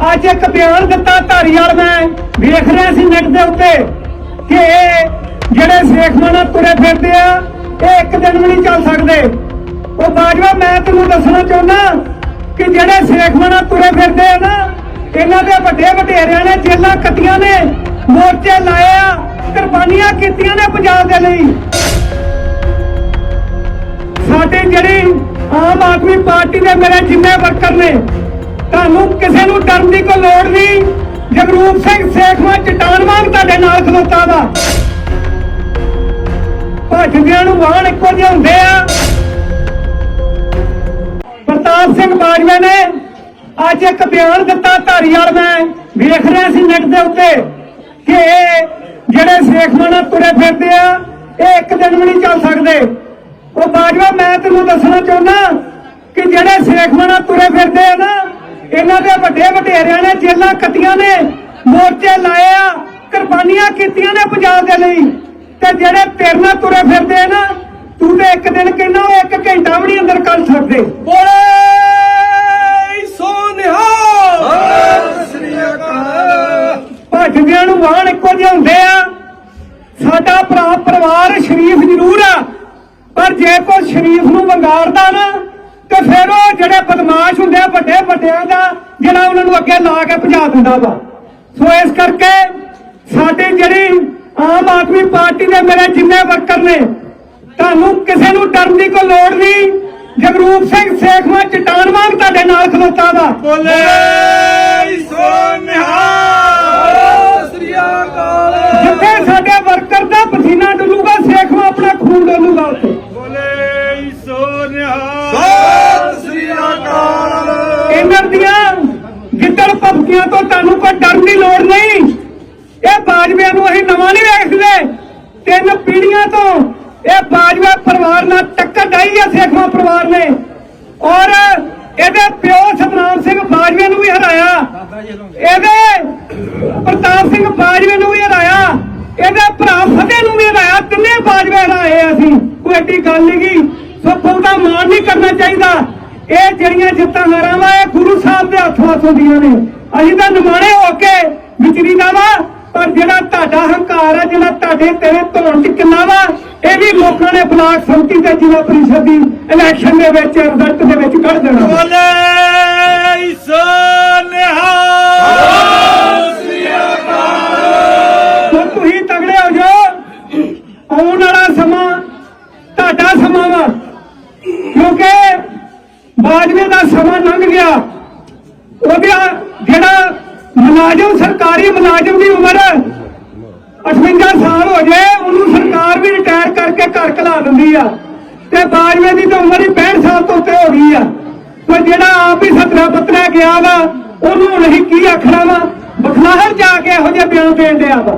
ਅੱਜ ਇੱਕ ਬਿਆਨ ਦਿੱਤਾ ਧਾਰੀਵਾਲ ਮੈਂ ਵੇਖ ਰਿਹਾ ਸੀ ਨੈਟ ਦੇ ਉੱਤੇ ਕਿ ਇਹ ਜਿਹੜੇ ਸੇਖਮਾਨਾ ਤੁਰੇ ਫਿਰਦੇ ਆ, ਇਹ ਇੱਕ ਦਿਨ ਵੀ ਨਹੀਂ ਚੱਲ ਸਕਦੇ। ਉਹ ਬਾਜਵਾ, ਮੈਂ ਤੈਨੂੰ ਦੱਸਣਾ ਚਾਹੁੰਦਾ ਕਿ ਜਿਹੜੇ ਸੇਖਮਾਨਾ ਤੁਰੇ ਫਿਰਦੇ ਆ ਨਾ, ਇਹਨਾਂ ਦੇ ਵੱਡੇ ਵਡੇਰਿਆਂ ਨੇ ਜੇਲਾਂ ਕੱਟੀਆਂ ਨੇ, ਮੋਰਚੇ ਲਾਏ ਆ, ਕੁਰਬਾਨੀਆਂ ਕੀਤੀਆਂ ਨੇ ਪੰਜਾਬ ਦੇ ਲਈ। ਸਾਡੇ ਜਿਹੜੀ ਆਮ ਆਦਮੀ ਪਾਰਟੀ ਦੇ ਮੇਰੇ ਜਿੰਨੇ ਵਰਕਰ ਨੇ ਤੁਹਾਨੂੰ ਕਿਸੇ ਨੂੰ ਡਰਨ ਦੀ ਕੋਈ ਲੋੜ ਨਹੀਂ। ਜਗਰੂਪ ਸਿੰਘ ਸੇਖਵਾ ਚਟਾਨ ਵਾਂਗ ਤੁਹਾਡੇ ਨਾਲ ਖਲੋਤਾ ਵਾ। ਭੱਜਦਿਆਂ ਨੂੰ ਵਾਹਣ ਇੱਕੋ ਜਿਹੇ ਹੁੰਦੇ ਆ। ਪ੍ਰਤਾਪ ਸਿੰਘ ਬਾਜਵਾ ਨੇ ਅੱਜ ਇੱਕ ਬਿਆਨ ਦਿੱਤਾ ਧਾਰੀਵਾਲ ਮੈਂ। ਵੇਖ ਰਿਹਾ ਸੀ ਨੈਟ ਦੇ ਉੱਤੇ ਕਿ ਇਹ ਜਿਹੜੇ ਸੇਖਮਾਨਾ ਤੁਰੇ ਫਿਰਦੇ ਆ, ਇਹ ਇੱਕ ਦਿਨ ਵੀ ਨਹੀਂ ਚੱਲ ਸਕਦੇ। ਉਹ ਬਾਜਵਾ, ਮੈਂ ਤੈਨੂੰ ਦੱਸਣਾ ਚਾਹੁੰਦਾ ਕਿ ਜਿਹੜੇ ਸੇਖਮਾਨਾ ਤੁਰੇ ਫਿਰਦੇ ਆ ਨਾ ਇਹਨਾਂ ਦੇ ਵੱਡੇ ਵਡੇਰਿਆਂ ਨੇ ਜੇਲਾਂ ਕੱਟੀਆਂ ਨੇ ਮੋਰਚੇ ਲਾਏ ਆ ਕੁਰਬਾਨੀਆਂ ਕੀਤੀਆਂ ਨੇ ਪੰਜਾਬ ਦੇ ਲਈ। ਤੇ ਜਿਹੜੇ ਤੇਰੇ ਨਾਲ ਤੁਰੇ ਫਿਰਦੇ ਆ ਨਾ ਤੂੰ ਤੇ ਇੱਕ ਦਿਨ ਕਹਿੰਦਾ ਉਹ ਇੱਕ ਘੰਟਾ ਵੀ ਨਹੀਂ ਅੰਦਰ ਕਰ ਸਕਦੇ ਬੋਲੇ ਸੋਨਿਹਾ ਭੱਜਦਿਆਂ ਨੂੰ ਵਾਹਣ ਇੱਕੋ ਜਿਹੇ ਹੁੰਦੇ ਆ। ਸਾਡਾ ਭਰਾ ਪਰਿਵਾਰ ਸ਼ਰੀਫ ਜ਼ਰੂਰ ਆ। ਪਰ ਜੇ ਕੋਈ ਸ਼ਰੀਫ ਨੂੰ ਵੰਗਾਰਦਾ ਨਾ ਤੇ ਫਿਰ ਉਹ ਬਦਮਾਸ਼ ਹੁੰਦੇ ਆ, ਵੱਡੇ ਵੱਡਿਆਂ ਦਾ, ਜਿਹੜਾ ਉਹਨਾਂ ਨੂੰ ਅੱਗੇ ਲਾ ਕੇ ਭਜਾ ਦਿੰਦਾ ਵਾ। ਸੋ ਇਸ ਕਰਕੇ ਸਾਡੇ ਜਿਹੜੀ ਆਮ ਆਦਮੀ ਪਾਰਟੀ ਦੇ ਮੇਰੇ ਜਿੰਨੇ ਵਰਕਰ ਨੇ, ਤੁਹਾਨੂੰ ਕਿਸੇ ਨੂੰ ਡਰਨ ਦੀ ਕੋਈ ਲੋੜ ਨਹੀਂ। ਜਗਰੂਪ ਸਿੰਘ ਸੇਖਵਾ, ਚਟਾਨ ਵਾਂਗ ਤੁਹਾਡੇ ਨਾਲ ਖਲੋਤਾ ਵਾ। ਬੋਲੇ। ਇਹਨਾਂ ਗਿੱਦੜ ਭਪਕੀਆਂ ਤੋਂ ਤੁਹਾਨੂੰ ਕੋਈ ਡਰਨ ਦੀ ਲੋੜ ਨਹੀਂ। ਇਹ ਬਾਜਵਿਆਂ ਨੂੰ ਅਸੀਂ ਨਵਾਂ ਨਹੀਂ ਵੇਖਦੇ। ਤਿੰਨ ਪੀੜ੍ਹੀਆਂ ਤੋਂ ਇਹ ਬਾਜਵਾ ਪਰਿਵਾਰ ਨਾਲ ਟੱਕਰ ਡਾਈ ਆ ਸੇਖਵਾ ਪਰਿਵਾਰ ਨੇ। ਔਰ ਇਹਦੇ ਪਿਓ ਸਤਨਾਮ ਸਿੰਘ ਬਾਜਵੇ ਨੂੰ ਵੀ ਹਰਾਇਆ। ਇਹਦੇ ਪ੍ਰਤਾਪ ਸਿੰਘ ਬਾਜਵੇ ਨੂੰ ਵੀ ਹਰਾਇਆ। ਇਹਦੇ ਭਰਾ ਫਤਿਹ ਨੂੰ ਵੀ ਹਰਾਇਆ। ਤਿੰਨੇ ਬਾਜਵੇ ਹਰਾਏ ਅਸੀਂ। ਕੋਈ ਐਡੀ ਗੱਲ ਨਹੀਂ ਗੀ ਸੋ ਬਹੁਤਾ ਮਾਣ ਨਹੀਂ ਕਰਨਾ ਚਾਹੀਦਾ। ਇਹ ਜਿਹੜੀਆਂ ਜਿੱਤਾਂ ਹਾਰਾਂ ਵਾ ਇਹ ਗੁਰੂ ਸਾਹਿਬ ਦੇ ਹੱਥੋਂ ਹੱਥ ਹੁੰਦੀਆਂ ਨੇ। ਅਸੀਂ ਤਾਂ ਨਿਮਾਣੇ ਹੋ ਕੇ ਵਿਚਰੀ ਦਾ ਵਾ ਪਰ ਜਿਹੜਾ ਤੁਹਾਡਾ ਹੰਕਾਰ ਆ ਜਿਹੜਾ ਤੁਹਾਡੇ ਤੇਰੇ ਧੌਣ ਚ ਕਿੰਨਾ ਵਾ ਇਹ ਵੀ ਲੋਕਾਂ ਨੇ ਬਲਾਕ ਸੰਮਤੀ ਤੇ ਜ਼ਿਲ੍ਹਾ ਪਰਿਸ਼ਦ ਦੀ ਇਲੈਕਸ਼ਨ ਦੇ ਵਿੱਚ ਰਿਜ਼ਲਟ ਦੇ ਵਿੱਚ ਕੱਢ ਦੇਣਾ। ਸ੍ਰੀ ਅਕਾਲ ਤੁਸੀਂ ਤਗੜੇ ਹੋ ਜਾਓ। ਆਉਣ ਵਾਲਾ ਸਮਾਂ ਤੁਹਾਡਾ ਸਮਾਂ ਵਾ। ਬਾਜਵੇ ਦਾ ਸਮਾਂ ਲੰਘ ਗਿਆ। ਉਹਦਾ ਜਿਹੜਾ ਮੁਲਾਜ਼ਮ, ਸਰਕਾਰੀ ਮੁਲਾਜ਼ਮ ਦੀ ਉਮਰ 58 ਸਾਲ ਹੋ ਜਾਏ, ਉਹਨੂੰ ਸਰਕਾਰ ਵੀ ਰਿਟਾਇਰ ਕਰਕੇ ਘਰ ਘਲਾ ਦਿੰਦੀ ਆ। ਤੇ ਬਾਜਵੇ ਦੀ ਤਾਂ ਉਮਰ ਹੀ 65 ਸਾਲ ਤੋਂ ਉੱਤੇ ਹੋ ਗਈ ਆ। ਪਰ ਜਿਹੜਾ ਆਪ ਹੀ ਸਤਰਾ ਪਤਰਾ ਗਿਆ ਵਾ, ਉਹਨੂੰ ਹੁਣ ਅਸੀਂ ਕੀ ਆਖਣਾ ਵਾ? ਬਖਲਾਹਰ ਜਾ ਕੇ ਇਹੋ ਜਿਹੇ ਬਿਆਨ ਦੇਣ ਡਿਆ ਵਾ।